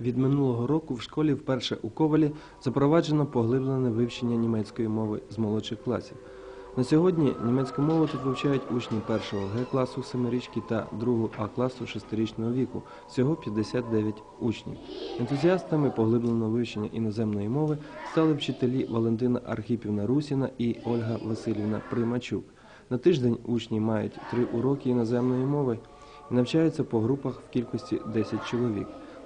Від минулого року в школі вперше у Ковалі запроваджено поглиблене вивчення німецької мови з молодших класів. На сьогодні німецьку мову тут вивчають учні першого Г класу семирічки та другого А класу шестирічного віку. Всього 59 учнів. Ентузіастами поглибленого вивчення іноземної мови стали вчителі Валентина Архіпівна Русіна і Ольга Васильівна Примачук. На тиждень учні мають три уроки іноземної мови і навчаються по групах в кількості 10 чоловік.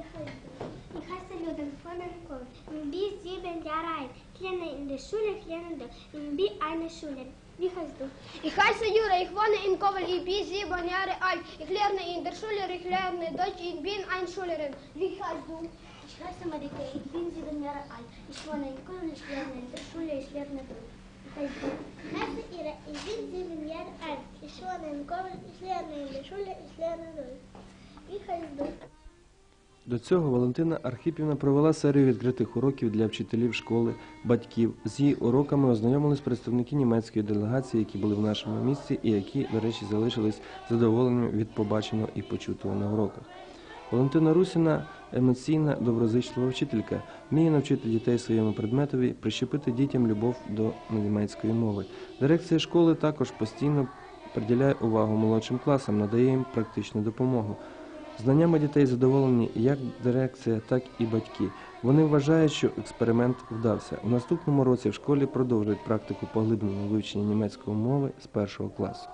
Ich heiße, heiße Jürgen Vornenkopf. Ich bin sieben Jahre alt. Ich lerne in der Schule, ich lerne Deutsch. Ich bin eine Schülerin. Wie heißt du? Ich heiße Jura, ich wohne in Kovel, ich bin sieben Jahre alt. Ich lerne in der Schule, ich lerne Deutsch, ich bin eine Schülerin. Wie heißt du? Ich heiße Marike, ich bin sieben Jahre alt. Ich wohne in Köln, ich lerne in der Schule, ich lerne Deutsch. Ich heiße Ira, ich bin sieben Jahre alt. Ich wohne in Köln, ich lerne in der Schule, ich lerne Deutsch. Wie heißt du? До цього Валентина Архипівна провела серію відкритих уроків для вчителів школи, батьків. З її уроками ознайомились представники німецької делегації, які були в нашому місті, і які, до речі, залишились задоволеними від побаченого і почутого на уроках. Валентина Русіна емоційна, доброзичлива вчителька, вміє навчити дітей своєму предметові, прищепити дітям любов до німецької мови. Дирекція школи також постійно приділяє увагу молодшим класам, надає їм практичну допомогу. Знаннями дітей задоволені як дирекція, так і батьки. Вони вважають, що експеримент вдався. У наступному році в школі продовжують практику поглибленого вивчення німецької мови з першого класу.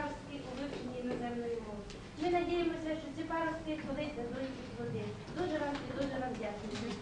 паростки у вивченні іноземної мови. Ми надіємося, що ці паростки колись дадуть плоди. Дуже вам і дуже вам дякую.